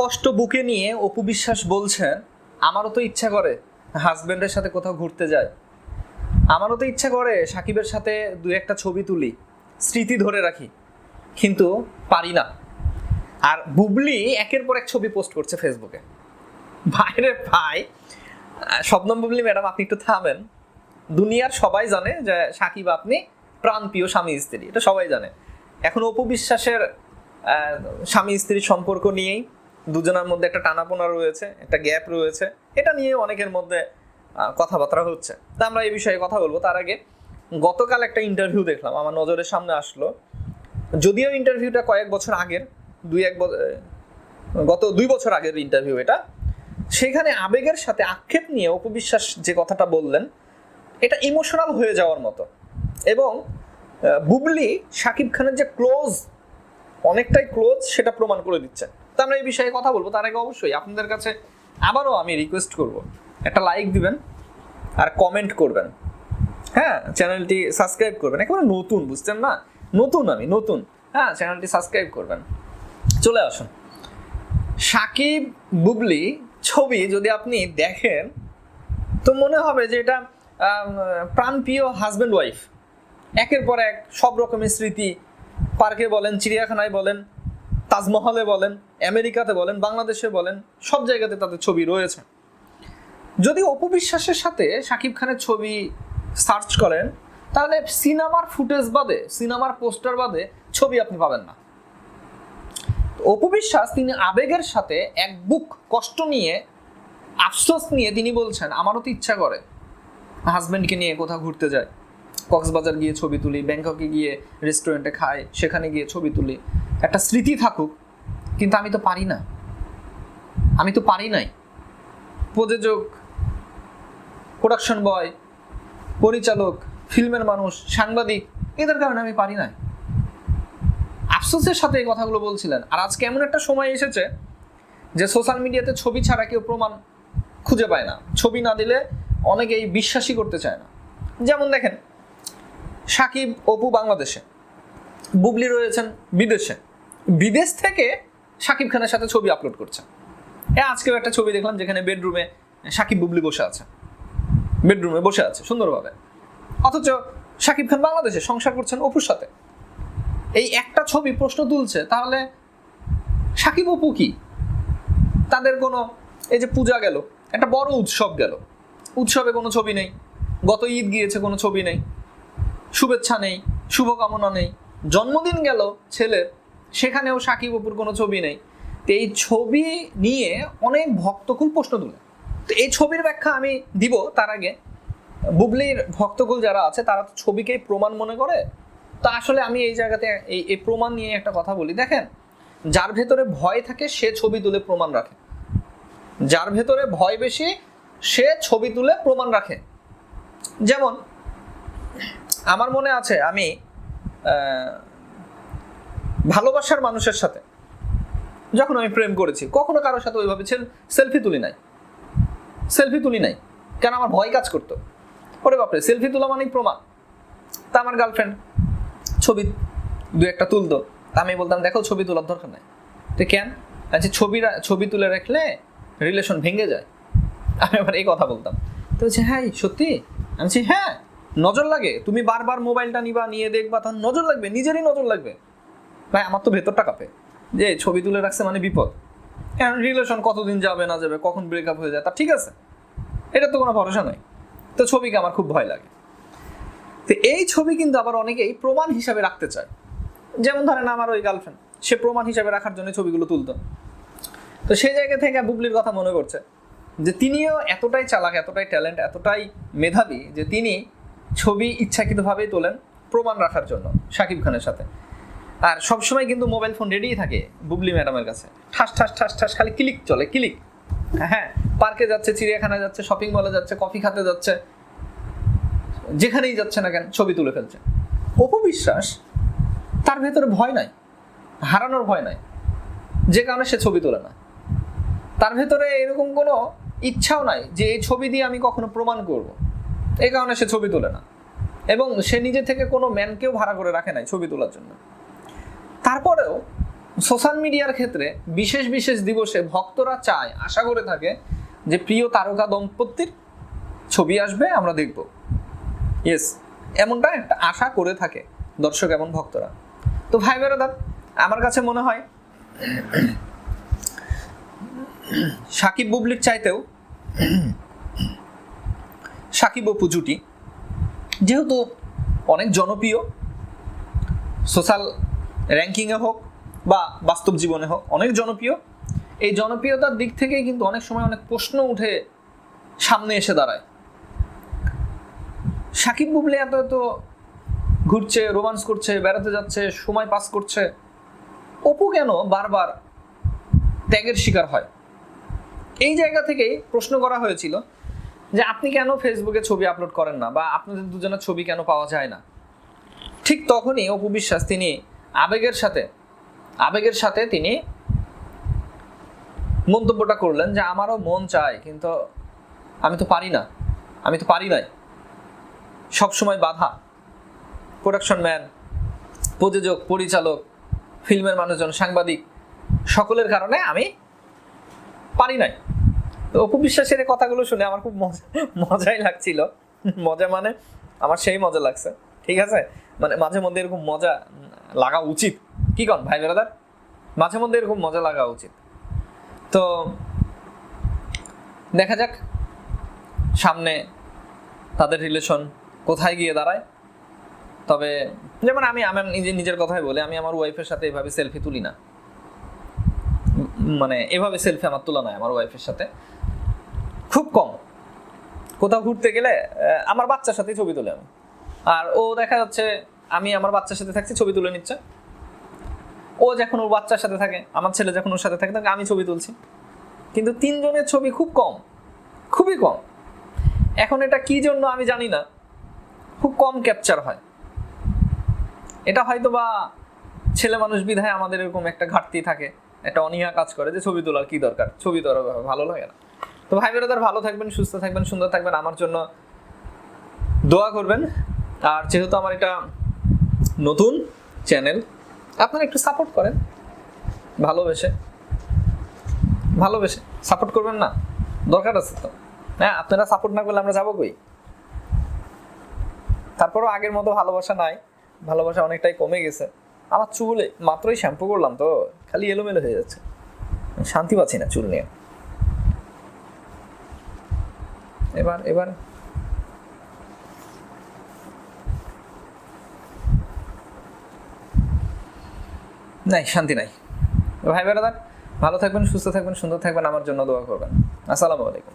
কষ্ট বুকে নিয়ে অপু বিশ্বাস বলছেন, আমারও তো ইচ্ছা করে হাজবেন্ডের সাথে কোথাও ঘুরতে যায় আমারও তো ইচ্ছা করে সাকিবের সাথে দু একটা ছবি তুলি, স্মৃতি ধরে রাখি। কিন্তু পারি না। আর বুবলি একের পর এক ছবি পোস্ট করছে ফেসবুকে ভাইরে ভাই, শবনম বুবলি, ম্যাডাম, আপনি একটু থামেন। দুনিয়ার সবাই জানে যে সাকিব আপনি প্রাণপ্রিয় স্বামী স্ত্রী, এটা সবাই জানে। এখন অপু বিশ্বাসের স্বামী স্ত্রীর সম্পর্ক নিয়েই দুজনের মধ্যে একটা টানাপোনা রয়েছে, একটা গ্যাপ রয়েছে। এটা নিয়ে অনেকের মধ্যে কথাবার্তা হচ্ছে। তা আমরা এই বিষয়ে কথা বলব। তার আগে গতকাল একটা ইন্টারভিউ দেখলাম, আমার নজরের সামনে আসলো। যদিও ইন্টারভিউটা কয়েক বছর আগের, দুই এক গত দুই বছর আগের ইন্টারভিউ এটা। সেখানে আবেগের সাথে আক্ষেপ নিয়ে অপবিশ্বাস যে কথাটা বললেন, এটা ইমোশনাল হয়ে যাওয়ার মতো। এবং বুবলি শাকিব খানের যে ক্লোজ অনেকটাই ক্লোজ সেটা প্রমাণ করে দিচ্ছে তা আমরা এই বিষয়ে কথা বলব। তার আগে অবশ্যই আপনাদের কাছে আবারও আমি রিকোয়েস্ট করব। একটা লাইক দিবেন আর কমেন্ট করবেন। হ্যাঁ চ্যানেলটি সাবস্ক্রাইব করবেন। একেবারে নতুন, বুঝছেন না? নতুন আমি, নতুন। হ্যাঁ চ্যানেলটি সাবস্ক্রাইব করবেন। চলে আসুন। সাকিব বুবলি ছবি যদি আপনি দেখেন, তো মনে হবে যে এটা প্রাণপ্রিয় হাজব্যান্ড ওয়াইফ একের পর এক সব রকমের স্মৃতি। পার্কে বলেন, চিড়িয়াখানায় বলেন তাজমহলে বলেন, আমেরিকাতে বলেন, বাংলাদেশে বলেন, সব জায়গাতে তাদের ছবি রয়েছে। যদি অপবিশ্বাসের সাথে শাকিব খানের ছবি সার্চ করেন, তাহলে সিনেমার ফুটেজ বাদে, সিনেমার পোস্টার বাদে ছবি আপনি পাবেন না। অপবিশ্বাস তিনি আবেগের সাথে এক বুক কষ্ট নিয়ে, আফসোস নিয়ে তিনি বলছেন, আমারও তো ইচ্ছা করে হাজব্যান্ডকে নিয়ে কোথাও ঘুরতে যায় কক্সবাজার গিয়ে ছবি তুলি, ব্যাংককে গিয়ে রেস্টুরেন্টে খাই, সেখানে গিয়ে ছবি তুলি। একটা স্মৃতি থাকুক, কিন্তু আমি তো পারি না। আমি তো পারি নাই। প্রযোজক প্রোডাকশন বয় পরিচালক, ফিল্মের মানুষ, সাংবাদিক, এদের কারণে আমি পারি নাই। আফসোসের সাথে এই কথাগুলো বলছিলেন। আর আজকে এমন একটা সময় এসেছে যে সোশ্যাল মিডিয়াতে ছবি ছাড়া কেউ প্রমাণ খুঁজে পায় না। ছবি না দিলে অনেকেই বিশ্বাসই করতে চায় না। যেমন দেখেন, সাকিব অপু বাংলাদেশে। বুবলি রয়েছেন বিদেশে। বিদেশ থেকে সাকিব খানের সাথে ছবি আপলোড করছে। এ, আজকেও একটা ছবি দেখলাম যেখানে বেডরুমে সাকিব বুবলি বসে আছে। বেডরুমে বসে আছে, সুন্দরভাবে। অথচ সাকিব খান বাংলাদেশে সংসার করছেন অপুর সাথে। এই একটা ছবি প্রশ্ন তুলছে, তাহলে সাকিব অপু কি? তাদের কোনো, এই যে পূজা গেল, একটা বড় উৎসব গেল। উৎসবে কোনো ছবি নেই, গত ঈদ গিয়েছে, কোনো ছবি নেই। শুভেচ্ছা নেই, শুভকামনা নেই। জন্মদিন গেল ছেলের সেখানেও সাকিব অপুর কোনো ছবি নেই। তো এই ছবি নিয়ে অনেক ভক্তকুল প্রশ্ন তুলে। তো এই ছবির ব্যাখ্যা আমি দিব তার আগে। বুবলির ভক্তকুল যারা আছে, তারা তো ছবিকেই প্রমাণ মনে করে। তো আসলে আমি এই জায়গাতে এই এই প্রমাণ নিয়ে একটা কথা বলি। দেখেন, যার ভেতরে ভয় থাকে, সে ছবি তুলে প্রমাণ রাখে। যার ভেতরে ভয় বেশি, সে ছবি তুলে প্রমাণ রাখে। যেমন, আমার মনে আছে, আমি ভালোবাসার মানুষের সাথে। যখন আমি প্রেম করেছি, কখনো কারোর সাথে ওইভাবে সেলফি তুলি নাই। সেলফি তুলি নাই। কেন আমার ভয় কাজ করতো? ওরে বাপরে সেলফি তোলা মানেই প্রমাণ। তা আমার গার্লফ্রেন্ড ছবি দু একটা তুলতো। তা আমি বলতাম, দেখো, ছবি তোলার দরকার নাই। তো কেন? আচ্ছা ছবিরা ছবি তুলে রাখলে রিলেশন ভেঙে যায়। আমি আবার এই কথা বলতাম। তো বলছে হ্যাঁ সত্যি? আমি বলছি হ্যাঁ নজর লাগে। তুমি বারবার মোবাইলটা নিবা, নিয়ে দেখবা, তখন নজর লাগবে, নিজেরই নজর লাগবে। ভাই, আমার তো ভেতরটা কাঁপে। যে ছবি তুলে রাখছে মানে বিপদ। রিলেশন কতদিন যাবে, না যাবে, কখন ব্রেকআপ হয়ে যায়, তা ঠিক আছে। এটা তো কোনো ভরসা নাই তো ছবিকে আমার খুব ভয় লাগে। তো এই ছবি কিন্তু আবার অনেকেই প্রমাণ হিসাবে রাখতে চায়। যেমন ধরেন আমার ওই গার্লফ্রেন্ড সে প্রমাণ হিসাবে রাখার জন্য ছবিগুলো তুলতো। তো সেই জায়গা থেকে বুবলির কথা মনে করছে যে তিনিও এতটাই চালাক, এতটাই ট্যালেন্ট এতটাই মেধাবী যে তিনি ছবি ইচ্ছাকৃতভাবেই তোলেন প্রমাণ রাখার জন্য শাকিব খানের সাথে। আর সবসময় কিন্তু মোবাইল ফোন রেডিই থাকে বুবলি ম্যাডামের কাছে। ঠাস ঠাস ঠাস ঠাস, খালি ক্লিক চলে ক্লিক হ্যাঁ পার্কে যাচ্ছে, চিড়িয়াখানায় যাচ্ছে শপিং মলে যাচ্ছে কফি খেতে যাচ্ছে, যেখানেই যাচ্ছে না কেন ছবি তুলে ফেলছে। অপবিশ্বাস তার ভেতরে ভয় নাই, হারানোর ভয় নাই, যে কারণে সে ছবি তোলে না। তার ভেতরে এরকম কোনো ইচ্ছাও নাই যে এই ছবি দিয়ে আমি কখনো প্রমাণ করব। এই কারণে সে ছবি তোলে না। এবং সে নিজে থেকে কোনো ম্যানকেও ভাড়া করে রাখে নাই ছবি তোলার জন্য। তারপরেও সোশ্যাল মিডিয়ার ক্ষেত্রে বিশেষ বিশেষ দিবসে ভক্তরা চায়, আশা করে থাকে যে প্রিয় তারকা দম্পতির ছবি আসবে, আমরা দেখব। ইয়েস এমনটা একটা আশা করে থাকে দর্শক এবং ভক্তরা। তো ভাই বেরোদার, আমার কাছে মনে হয় সাকিব বুবলির চাইতেও সাকিব অপু জুটি। যেহেতু অনেক জনপ্রিয়, সোশ্যাল র্যাঙ্কিংয়ে হোক বা বাস্তব জীবনে হোক, অনেক জনপ্রিয়। এই জনপ্রিয়তার দিক থেকেই কিন্তু অনেক সময় অনেক প্রশ্ন উঠে সামনে এসে দাঁড়ায়। সাকিব বুবলি এত এত ঘুরছে রোমান্স করছে, বেড়াতে যাচ্ছে, সময় পাস করছে। অপু কেন বারবার ত্যাগের শিকার হয়? এই জায়গা থেকেই প্রশ্ন করা হয়েছিল যে আপনি কেন ফেসবুকে ছবি আপলোড করেন না বা আপনাদের দুজনের ছবি কেন পাওয়া যায় না? ঠিক তখনই অপু বিশ্বাস, তিনি আবেগের সাথে আবেগের সাথে তিনি মন্তব্যটা করলেন যে আমারও মন চায়, কিন্তু আমি তো পারি না, আমি তো পারি নাই। সবসময় বাধা। প্রোডাকশন ম্যান প্রযোজক, পরিচালক, ফিল্মের মানুষজন, সাংবাদিক, সকলের কারণে আমি পারি নাই। তো অপু বিশ্বাসের কথাগুলো শুনে আমার খুব মজা মজাই লাগছিল। মজা মানে আমার সেই মজা লাগছে। ঠিক আছে? মানে মাঝে মধ্যে এরকম মজা লাগা উচিত। কি কন, ভাই বেরাদার? মাঝে মধ্যে এরকম মজা লাগা উচিত। তো দেখা যাক সামনে তাদের রিলেশন কোথায় গিয়ে দাঁড়ায়। তবে যেমন আমি আমার নিজে, নিজের কথাই বলি, আমি আমার ওয়াইফের সাথে এভাবে সেলফি তুলি না। মানে এভাবে সেলফি আমার তোলা নয় আমার ওয়াইফের সাথে। খুব কম। কোথাও ঘুরতে গেলে আমার বাচ্চার সাথে ছবি তুলে আমি। আর ও দেখা যাচ্ছে আমি আমার বাচ্চার সাথে থাকছি, ছবি তুলে নিচ্ছে। ও যখন ওর বাচ্চার সাথে থাকে, আমার ছেলে যখন ওর সাথে থাকে তখন আমি ছবি তুলছি। কিন্তু তিনজনের ছবি খুব কম, খুবই কম। এখন এটা কি জন্য আমি জানি না, খুব কম ক্যাপচার হয়। এটা হয়তো বা ছেলে মানুষ বিধায় আমাদের এরকম একটা ঘাটতি থাকে, একটা অনীহা কাজ করে যে ছবি তোলার কি দরকার, ছবি তোলা ভালো লাগে না। তো ভাই বেরোদার ভালো থাকবেন, সুস্থ থাকবেন, সুন্দর থাকবেন। আমার জন্য দোয়া করবেন। আর যেহেতু আমার এটা নতুন চ্যানেল, আপনারা একটু সাপোর্ট করেন। ভালোবেসে। ভালোবেসে। সাপোর্ট করবেন না? দরকার আছে তো। হ্যাঁ আপনারা সাপোর্ট না করলে আমরা যাব কই? তারপরও আগের মতো ভালোবাসা নাই। ভালোবাসা অনেকটাই কমে গেছে। আমার চুলে মাত্রই শ্যাম্পু করলাম তো। খালি এলোমেলো হয়ে যাচ্ছে। শান্তি পাচ্ছি না চুল নিয়ে। এবার এবার নাই, শান্তি নাই। ভাই বেড়াদার ভালো থাকবেন, সুস্থ থাকবেন, সুন্দর থাকবেন, আমার জন্য দোয়া করবেন। আসসালামু আলাইকুম।